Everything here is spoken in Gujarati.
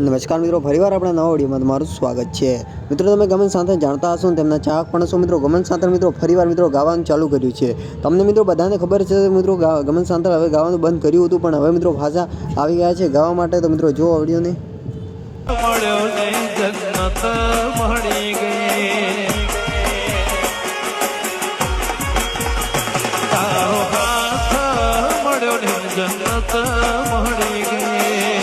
નમસ્કાર મિત્રો, ફરીવાર આપણા નવા ઓડિયોમાં તમારું સ્વાગત છે. મિત્રો, તમે ગમન સાથે જાણતા હશો તેમના ચાહક પણ હશો. મિત્રો ગમન સાંતર મિત્રો, ફરીવાર મિત્રો, ગાવાનું ચાલુ કર્યું છે. તમને મિત્રો બધાને ખબર છે, મિત્રો ગમન સાંતર હવે ગાવાનું બંધ કર્યું હતું, પણ હવે મિત્રો ભાષા આવી ગયા છે ગાવા માટે. તો મિત્રો જો ઓડિયોને જન્નત મળી ગઈ.